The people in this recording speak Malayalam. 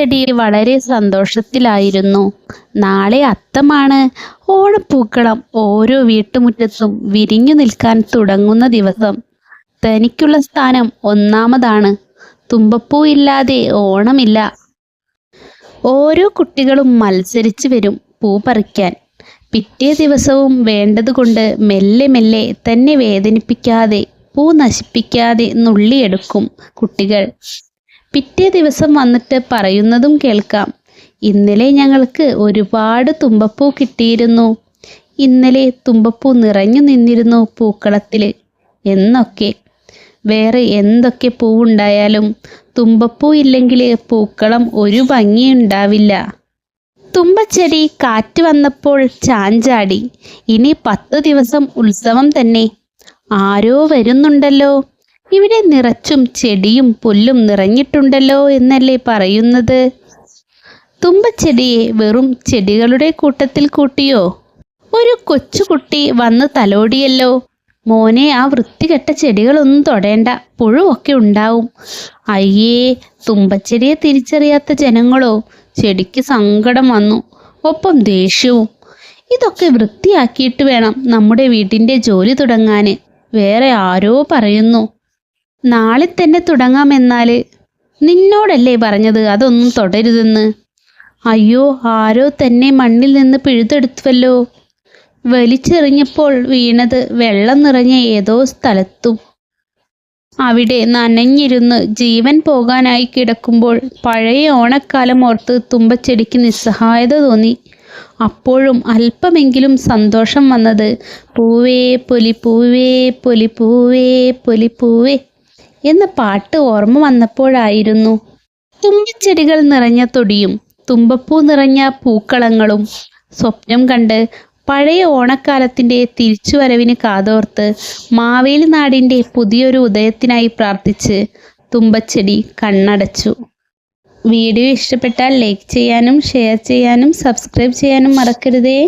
തുമ്പച്ചെടി വളരെ സന്തോഷത്തിലായിരുന്നു. നാളെ അത്തമാണ്. ഓണപ്പൂക്കളം ഓരോ വീട്ടുമുറ്റത്തും വിരിഞ്ഞു നിൽക്കാൻ തുടങ്ങുന്ന ദിവസം. തനിക്കുള്ള സ്ഥാനം ഒന്നാമതാണ്. തുമ്പപ്പൂ ഇല്ലാതെ ഓണമില്ല. ഓരോ കുട്ടികളും മത്സരിച്ച് വരും പൂ പറിക്കാൻ. പിറ്റേ ദിവസവും വേണ്ടതുകൊണ്ട് മെല്ലെ മെല്ലെ തന്നെ വേദനിപ്പിക്കാതെ പൂ നശിപ്പിക്കാതെ നുള്ളിയെടുക്കും കുട്ടികൾ. പിറ്റേ ദിവസം വന്നിട്ട് പറയുന്നതും കേൾക്കാം. ഇന്നലെ ഞങ്ങൾക്ക് ഒരുപാട് തുമ്പപ്പൂ കിട്ടിയിരുന്നു. ഇന്നലെ തുമ്പപ്പൂ നിറഞ്ഞു നിന്നിരുന്നു പൂക്കളത്തിൽ. എന്നൊക്കെ. വേറെ എന്തൊക്കെ പൂവുണ്ടായാലും തുമ്പപ്പൂ ഇല്ലെങ്കിൽ പൂക്കളം ഒരു ഭംഗിയുണ്ടാവില്ല തുമ്പച്ചെടി കാറ്റ് വന്നപ്പോൾ ചാഞ്ചാടി. ഇനി പത്ത് ദിവസം ഉത്സവം തന്നെ. ആരോ വരുന്നുണ്ടല്ലോ. ഇവിടെ നിറച്ചും ചെടിയും പുല്ലും നിറഞ്ഞിട്ടുണ്ടല്ലോ എന്നല്ലേ പറയുന്നത്? തുമ്പച്ചെടിയെ വെറും ചെടികളുടെ കൂട്ടത്തിൽ കൂട്ടിയോ? ഒരു കൊച്ചുകുട്ടി വന്ന് തലോടിയല്ലോ. മോനെ ആ വൃത്തികെട്ട ചെടികളൊന്നും തൊടേണ്ട. പുഴുവൊക്കെ ഉണ്ടാവും. അയ്യേ തുമ്പച്ചെടിയെ തിരിച്ചറിയാത്ത ജനങ്ങളോ? ചെടിക്ക് സങ്കടം വന്നു. ഒപ്പം ദേഷ്യവും. ഇതൊക്കെ വൃത്തിയാക്കിയിട്ട് വേണം നമ്മുടെ വീട്ടിന്റെ ജോലി തുടങ്ങാൻ വേറെ ആരോ പറയുന്നു. നാളെ തന്നെ തുടങ്ങാമെന്നാൽ നിന്നോടല്ലേ പറഞ്ഞത്? അതൊന്നും തുടരുതെന്ന്. അയ്യോ ആരോ തന്നെ മണ്ണിൽ നിന്ന് പിഴുതെടുത്തുവല്ലോ. വലിച്ചെറിഞ്ഞപ്പോൾ വീണത് വെള്ളം നിറഞ്ഞ ഏതോ സ്ഥലത്തും. അവിടെ നനഞ്ഞിരുന്ന് ജീവൻ പോകാനായി കിടക്കുമ്പോൾ പഴയ ഓണക്കാലം ഓർത്ത് തുമ്പച്ചെടിക്ക് നിസ്സഹായത തോന്നി. അപ്പോഴും അല്പമെങ്കിലും സന്തോഷം വന്നത് പൂവേ പൊലി പൂവേ പൊലി പൂവേ പൊലി പൂവേ എന്ന പാട്ട് ഓർമ്മ വന്നപ്പോഴായിരുന്നു. തുമ്പിച്ചെടികൾ നിറഞ്ഞ തൊടിയും തുമ്പപ്പൂ നിറഞ്ഞ പൂക്കളങ്ങളും സ്വപ്നം കണ്ട് പഴയ ഓണക്കാലത്തിന്റെ തിരിച്ചുവരവിന് കാതോർത്ത് മാവേലി നാടിന്റെ പുതിയൊരു ഉദയത്തിനായി പ്രാർത്ഥിച്ച് തുമ്പച്ചെടി കണ്ണടച്ചു. വീഡിയോ ഇഷ്ടപ്പെട്ടാൽ ലൈക്ക് ചെയ്യാനും ഷെയർ ചെയ്യാനും സബ്സ്ക്രൈബ് ചെയ്യാനും മറക്കരുതേ.